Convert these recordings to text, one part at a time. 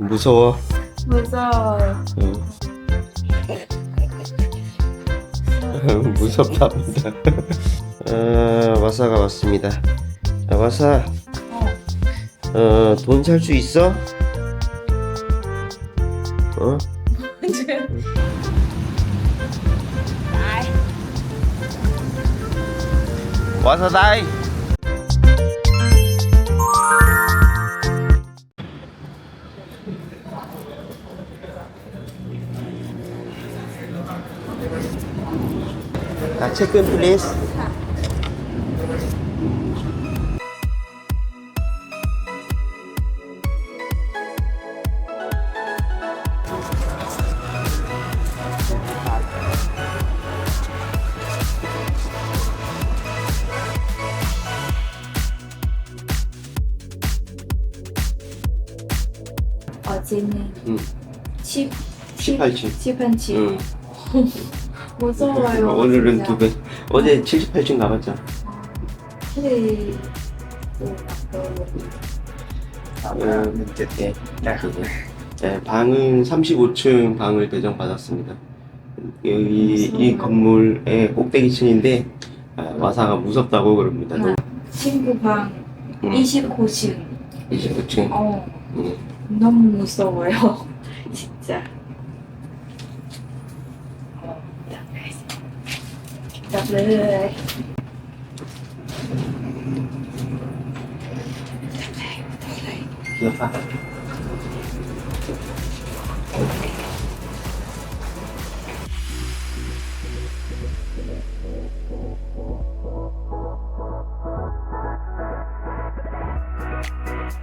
무서워. 무서워요. 응. 무섭답니다. 아, 와사가 왔습니다. 자, 와사, 어. 어, 돈 살 수 있어? 어? 와사 다이. 아, 체크인 플리즈. 어제는 응. 10, 18층. 10한 응. 무서워요. 오늘은. 두 배. 어제 78층 가봤죠? 네. 또 음, 네, 네, 방은 35층 방을 배정받았습니다. 여기 이 건물의 꼭대기층인데 아, 와사가 무섭다고 그럽니다. 아, 친구 방 음. 29층. 29층. 어, 음. 너무 무서워요. 진짜. 어,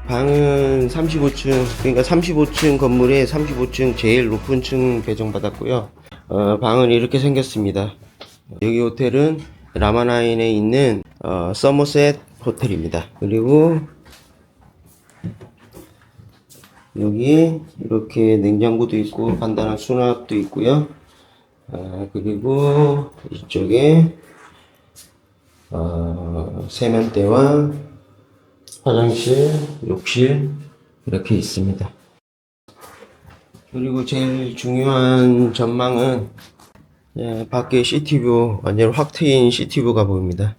방은 35층, 그러니까 35층 건물에 35층 제일 높은 층 배정받았고요. 어, 방은 이렇게 생겼습니다. 여기 호텔은 라마나인에 있는 어, 서머셋 호텔입니다. 그리고 여기 이렇게 냉장고도 있고 간단한 수납도 있고요. 아, 그리고 이쪽에 어, 세면대와 화장실, 욕실 이렇게 있습니다. 그리고 제일 중요한 전망은 예, 밖에 시티뷰 완전 확 트인 시티뷰가 보입니다.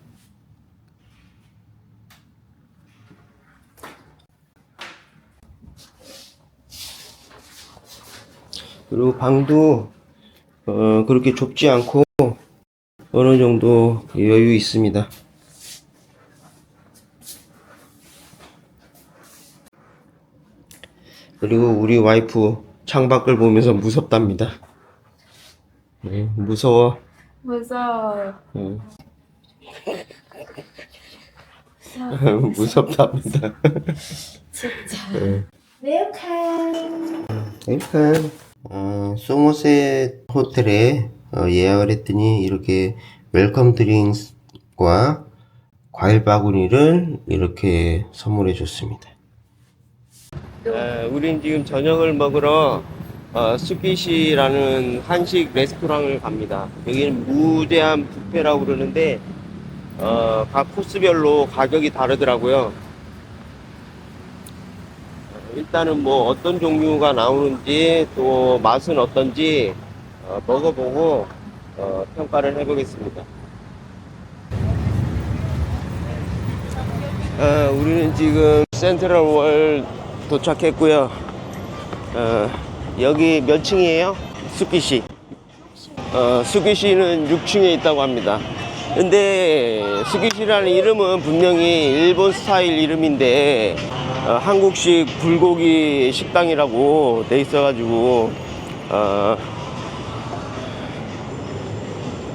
그리고 방도 어, 그렇게 좁지 않고 어느 정도 여유 있습니다. 그리고 우리 와이프 창밖을 보면서 무섭답니다. 네, 무서워. 무서워요. 응. 무섭답니다. 진짜. 네. 웰컴. 일단 어, 소머셋 호텔에 어, 예약을 했더니 이렇게 웰컴 드링크와 과일 바구니를 이렇게 선물해 줬습니다. 우린 지금 저녁을 먹으러 어, 스키시라는 한식 레스토랑을 갑니다. 여기는 무제한 뷔페라고 그러는데 어, 각 코스별로 가격이 다르더라고요. 일단은 뭐 어떤 종류가 나오는지 또 맛은 어떤지 어, 먹어보고 어, 평가를 해보겠습니다. 어, 우리는 지금 센트럴 월 도착했고요. 어, 여기 몇 층이에요? 수키시. 어, 수키시는 6층에 있다고 합니다. 근데 수키시라는 이름은 분명히 일본 스타일 이름인데 어, 한국식 불고기 식당이라고 돼 있어 가지고 어,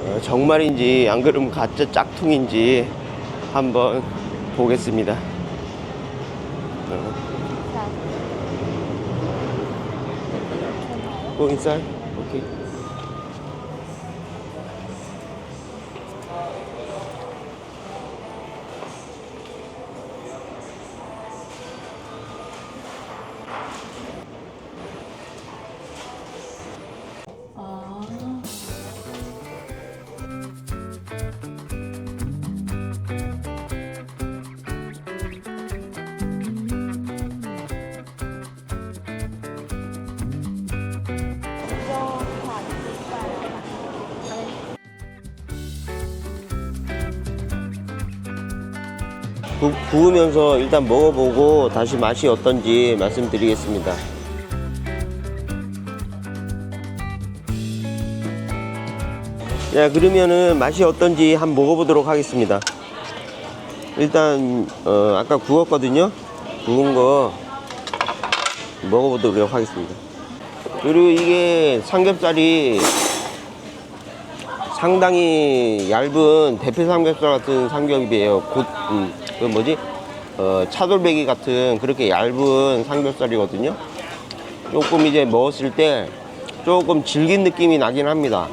어, 정말인지 안 그러면 가짜 짝퉁인지 한번 보겠습니다. 어. bu insan 구, 구우면서 일단 먹어보고 다시 맛이 어떤지 말씀드리겠습니다. 자, 그러면은 맛이 어떤지 한번 먹어보도록 하겠습니다. 일단, 어, 아까 구웠거든요? 구운 거 먹어보도록 하겠습니다. 그리고 이게 삼겹살이 상당히 얇은 대패 삼겹살 같은 삼겹이에요. 곧, 음, 그 뭐지? 어, 차돌배기 같은 그렇게 얇은 삼겹살이거든요. 조금 이제 먹었을 때 조금 질긴 느낌이 나긴 합니다.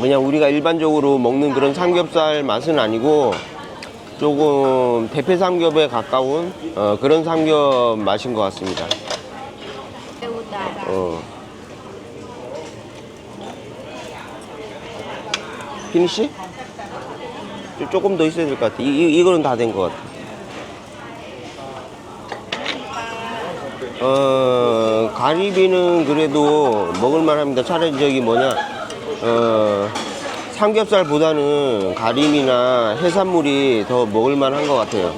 그냥 우리가 일반적으로 먹는 그런 삼겹살 맛은 아니고 조금 대패 삼겹에 가까운 어, 그런 삼겹 맛인 것 같습니다. 어. 피니시? 좀- 조금 더 있어야 될 것 같아. 이, 이, 이 거는 다 된 것 같아. 어, 가리비는 그래도 먹을만 합니다. 차라리 저기 뭐냐, 어, 삼겹살보다는 가림이나 해산물이 더 먹을만 한것 같아요.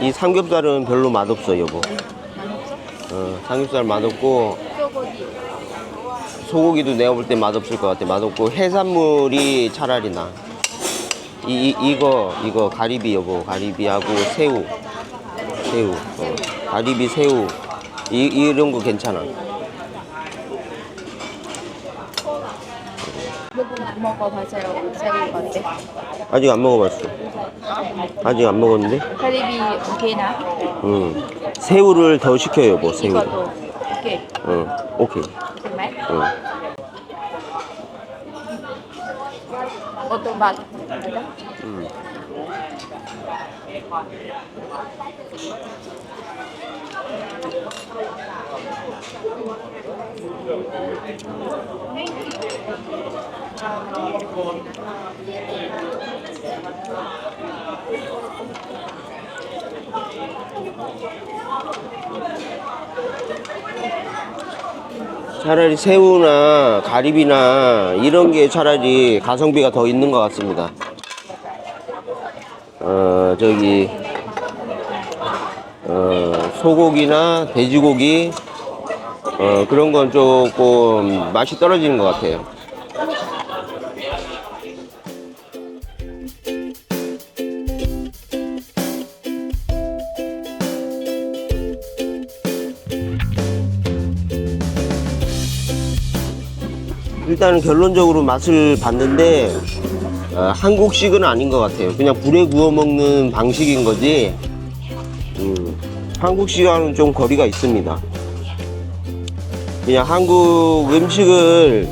이 삼겹살은 별로 맛없어, 여보. 어, 삼겹살 맛없고, 소고기. 소고기도 내가 볼 때 맛없을 것 같아. 맛없고, 해산물이 차라리 나. 이, 이, 이거, 이거, 가리비 여보. 가리비하고 새우. 새우. 어. 가리비, 새우. 이, 이런 거 괜찮아. 먹어보세요. 새우 어때? 아직 안 먹어봤어. 아직 안 먹었는데? 가리비 오케이나? 응. 새우를 더 시켜요, 뭐, 새우. 이것도 오케이. 응. 오케이. 정말? 응. 어떤 맛? 음. 차라리 새우나 가리비나 이런 게 차라리 가성비가 더 있는 것 같습니다. 어, 저기, 어, 소고기나 돼지고기, 어, 그런 건 조금 맛이 떨어지는 것 같아요. 일단은 결론적으로 맛을 봤는데 어, 한국식은 아닌 것 같아요. 그냥 불에 구워 먹는 방식인 거지. 음, 한국식과는 좀 거리가 있습니다. 그냥 한국 음식을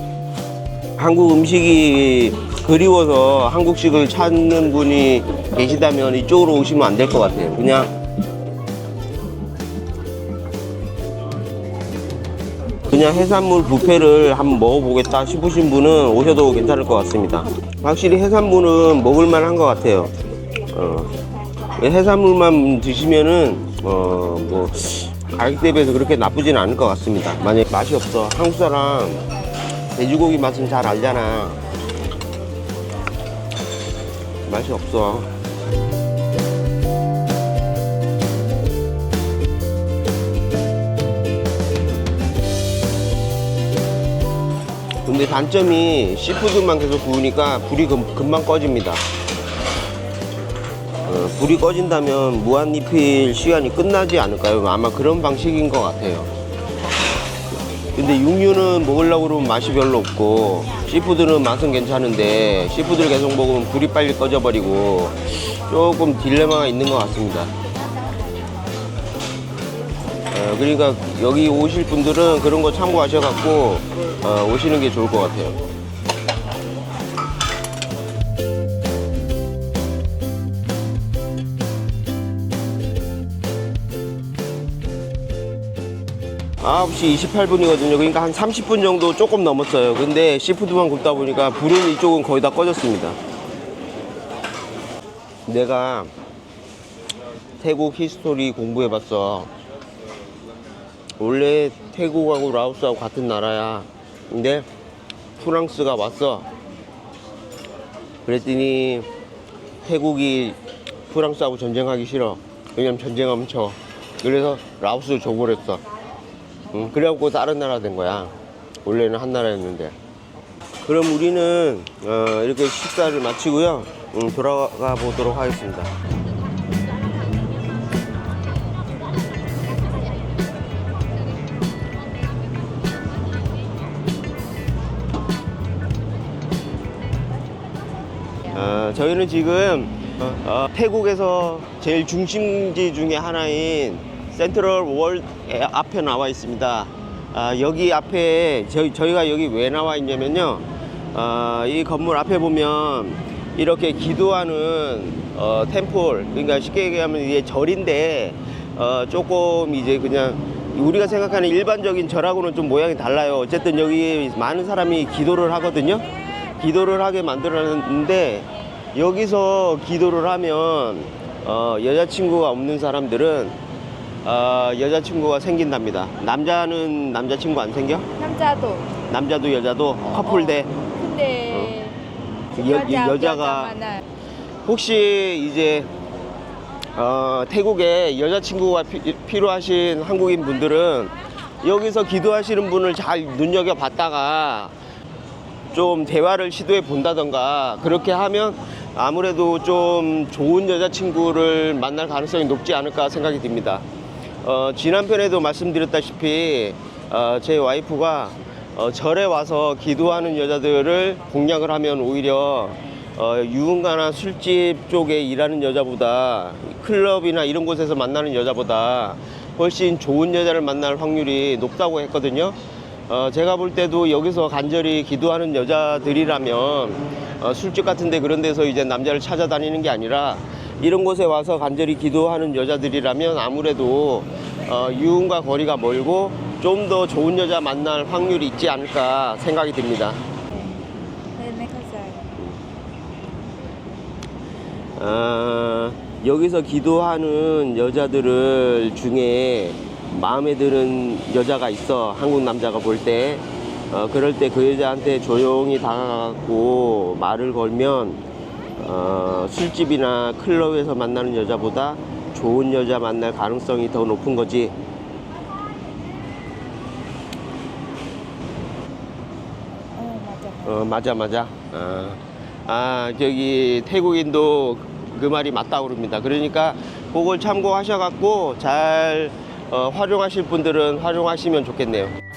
한국 음식이 그리워서 한국식을 찾는 분이 계시다면 이쪽으로 오시면 안 될 것 같아요. 그냥 그냥 해산물 뷔페를 한번 먹어보겠다 싶으신 분은 오셔도 괜찮을 것 같습니다. 확실히 해산물은 먹을만 한것 같아요. 어, 해산물만 드시면은, 어, 뭐, 가격 대비해서 그렇게 나쁘진 않을 것 같습니다. 만약 맛이 없어. 사람 돼지고기 맛은 잘 알잖아. 맛이 없어. 근데 단점이 시푸드만 계속 구우니까 불이 금, 금방 꺼집니다. 어, 불이 꺼진다면 무한 리필 시간이 끝나지 않을까요? 아마 그런 방식인 것 같아요. 근데 육류는 먹으려고 그러면 맛이 별로 없고 시푸드는 맛은 괜찮은데 시푸드를 계속 먹으면 불이 빨리 꺼져버리고 조금 딜레마가 있는 것 같습니다. 어, 그러니까 여기 오실 분들은 그런 거 참고하셔갖고 어, 오시는 게 좋을 것 같아요. 9시 28분이거든요. 그러니까 한 30분 정도 조금 넘었어요. 근데 시푸드만 굽다 보니까 불은 이쪽은 거의 다 꺼졌습니다. 내가 태국 히스토리 공부해봤어. 원래 태국하고 라오스하고 같은 나라야. 근데 프랑스가 왔어. 그랬더니 태국이 프랑스하고 전쟁하기 싫어. 왜냐면 전쟁하면 져. 그래서 라오스 줘버렸어. 응, 그래갖고 다른 나라 된 거야. 원래는 한 나라였는데. 그럼 우리는 어, 이렇게 식사를 마치고요. 음, 돌아가 보도록 하겠습니다. 어, 저희는 지금 어, 어, 태국에서 제일 중심지 중에 하나인 센트럴 월 앞에 나와 있습니다. 아, 여기 앞에 저희, 저희가 여기 왜 나와 있냐면요. 아, 이 건물 앞에 보면 이렇게 기도하는 어, 템플 그러니까 쉽게 얘기하면 이게 절인데 어, 조금 이제 그냥 우리가 생각하는 일반적인 절하고는 좀 모양이 달라요. 어쨌든 여기 많은 사람이 기도를 하거든요. 기도를 하게 만들었는데 여기서 기도를 하면 어, 여자친구가 없는 사람들은 어, 여자친구가 생긴답니다. 남자는 남자친구 안 생겨? 남자도. 남자도 여자도 커플 대 근데 여, 여자, 여자가 여자만은 혹시 이제 어, 태국에 여자친구가 피, 필요하신 한국인 분들은 여기서 기도하시는 분을 잘 눈여겨 봤다가 좀 대화를 시도해 본다던가 그렇게 하면 아무래도 좀 좋은 여자친구를 만날 가능성이 높지 않을까 생각이 듭니다. 어, 지난 편에도 말씀드렸다시피 어, 제 와이프가 어, 절에 와서 기도하는 여자들을 공략을 하면 오히려 어, 유흥가나 술집 쪽에 일하는 여자보다 클럽이나 이런 곳에서 만나는 여자보다 훨씬 좋은 여자를 만날 확률이 높다고 했거든요. 어, 제가 볼 때도 여기서 간절히 기도하는 여자들이라면 어, 술집 같은데 그런 데서 이제 남자를 찾아다니는 게 아니라 이런 곳에 와서 간절히 기도하는 여자들이라면 아무래도 어, 유흥과 거리가 멀고 좀 더 좋은 여자 만날 확률이 있지 않을까 생각이 듭니다. 네, 네, 아, 여기서 기도하는 여자들을 중에 마음에 드는 여자가 있어 한국 남자가 볼 때. 어, 그럴 때 그 여자한테 조용히 다가가고 말을 걸면 어, 술집이나 클럽에서 만나는 여자보다 좋은 여자 만날 가능성이 더 높은 거지 어 맞아 어, 맞아, 맞아. 아, 아, 저기, 태국인도 그 말이 맞다고 그럽니다. 그러니까, 그걸 참고하셔갖고, 잘, 어, 활용하실 분들은 활용하시면 좋겠네요.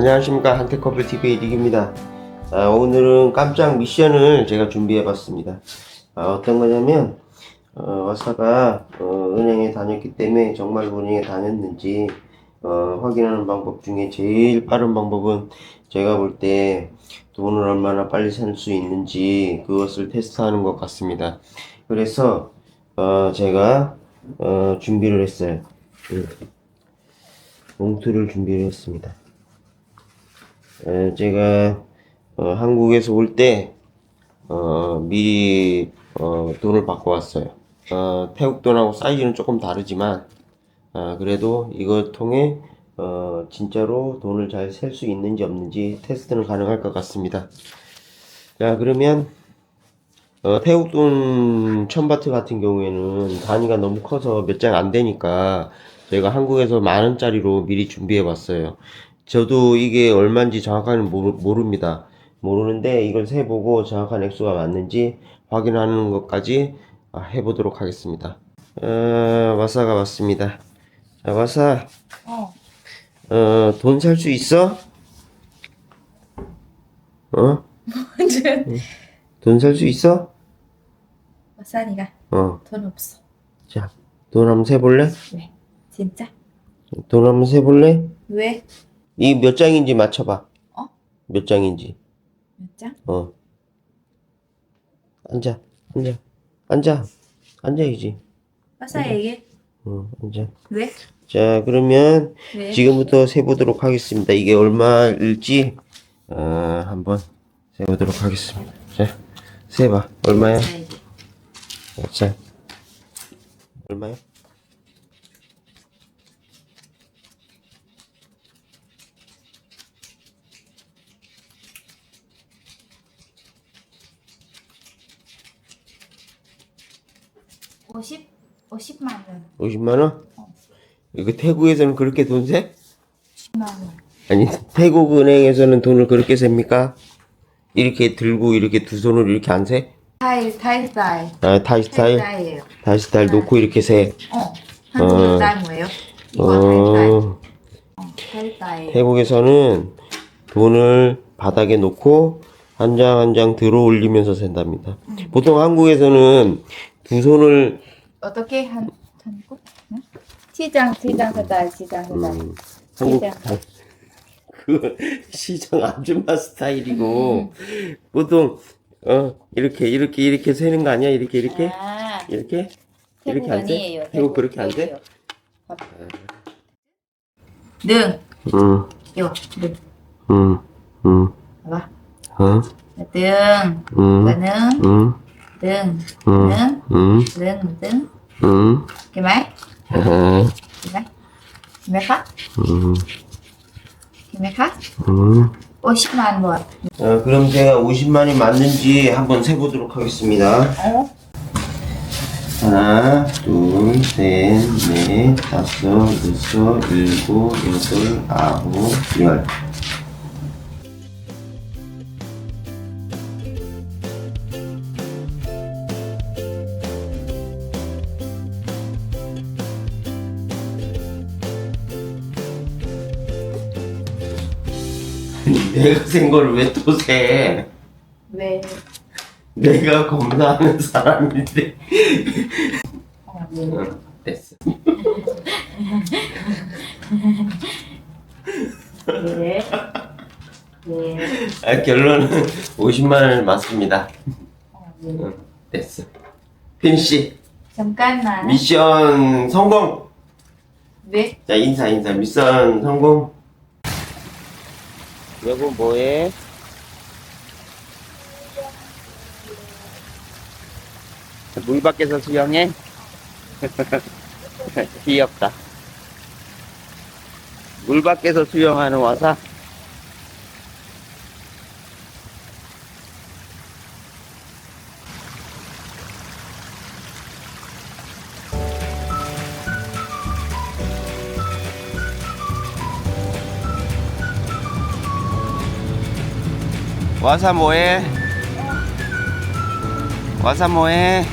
안녕하십니까. 한태커플 TV의 릭입니다. 아, 오늘은 깜짝 미션을 제가 준비해 봤습니다. 아, 어떤 거냐면, 어, 와사가 어, 은행에 다녔기 때문에 정말 은행에 다녔는지 어, 확인하는 방법 중에 제일 빠른 방법은 제가 볼 때 돈을 얼마나 빨리 살 수 있는지 그것을 테스트하는 것 같습니다. 그래서 어, 제가 어, 준비를 했어요. 음. 봉투를 준비를 했습니다. 에, 제가 어, 한국에서 올 때 어, 미리 어, 돈을 받고 왔어요. 어, 태국 돈하고 사이즈는 조금 다르지만 아, 그래도 이걸 통해 어, 진짜로 돈을 잘 셀 수 있는지 없는지 테스트는 가능할 것 같습니다. 자 그러면 어, 태국 돈 1000바트 같은 경우에는 단위가 너무 커서 몇 장 안 되니까 제가 한국에서 만 원짜리로 미리 준비해 봤어요. 저도 이게 얼마인지 정확하게 모르, 모릅니다. 모르는데 이걸 세보고 정확한 액수가 맞는지 확인하는 것까지 아, 해보도록 하겠습니다. 어, 와사가 왔습니다. 자, 와사, 어. 어, 돈 살 수 있어? 어? 돈살 수 있어? 와사리가 어. 돈 없어. 자, 돈 한번 세볼래? 왜? 진짜? 돈 한번 세볼래? 왜? 이 몇 장인지 맞춰봐. 어? 몇 장인지. 몇 장? 어. 앉아, 앉아, 앉아, 앉아야지. 와사에게 어, 앉아. 왜? 자, 그러면 왜? 지금부터 세보도록 하겠습니다. 이게 얼마일지 어, 한번 세보도록 하겠습니다. 자, 세봐. 얼마야? 자, 얼마야? 오십? 오십만 원. 50만 원? 이거 태국에서는 그렇게 돈 세? 10만 원. 아니 태국 은행에서는 돈을 그렇게 셉니까? 이렇게 들고 이렇게 두 손으로 이렇게 안 세? 타일, 타일 스타일. 아 타이 스타일? 타일이에요. 타이 스타일 놓고 이렇게 세? 어. 한국 스타일 뭐예요? 이거 타일 스타일. 어, 어, 타일 스타일. 태국에서는 돈을 바닥에 놓고 한 장 한 장 들어 올리면서 센답니다. 보통 한국에서는 두 손을 어떻게 한 한국? 응? 시장 시장 스타일 시장 스타일. 음, 한국 시장. 다- 그 시장 아줌마 스타일이고 보통 어 이렇게 이렇게 이렇게 세는 거 아니야? 이렇게 이렇게 아, 이렇게 이렇게 안 돼? 아니에요. 태국 그렇게 안 돼? 능. 응, 요. 능. 응, 응, 봐봐. 응, 등. 응, 이거는 응, 등. 응, 능. 응, 등. 등. 응, máy cái máy khác 응, máy khác 응. 50만 원 어, 그럼 제가 50만이 맞는지 한번 세보도록 하겠습니다. 어? 하나, 둘, 셋, 넷, 다섯, 여섯, 일곱, 여덟, 아홉, 열. 내가 센 거를 왜또 세? 왜? 내가 검사하는 사람인데. 어, 왜? 응, 됐어. 왜? 왜? 아, 결론은 50만 원 맞습니다. 어, 왜? 응, 됐어. 핀씨, 잠깐만 미션 성공! 왜? 자, 인사, 인사. 미션 성공. 여보, 뭐해? 물 밖에서 수영해? 귀엽다. 물 밖에서 수영하는 와사. 와사 뭐해? 와사 뭐해?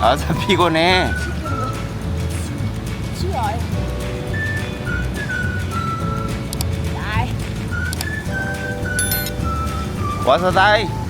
와사 피곤해. 와사 다이.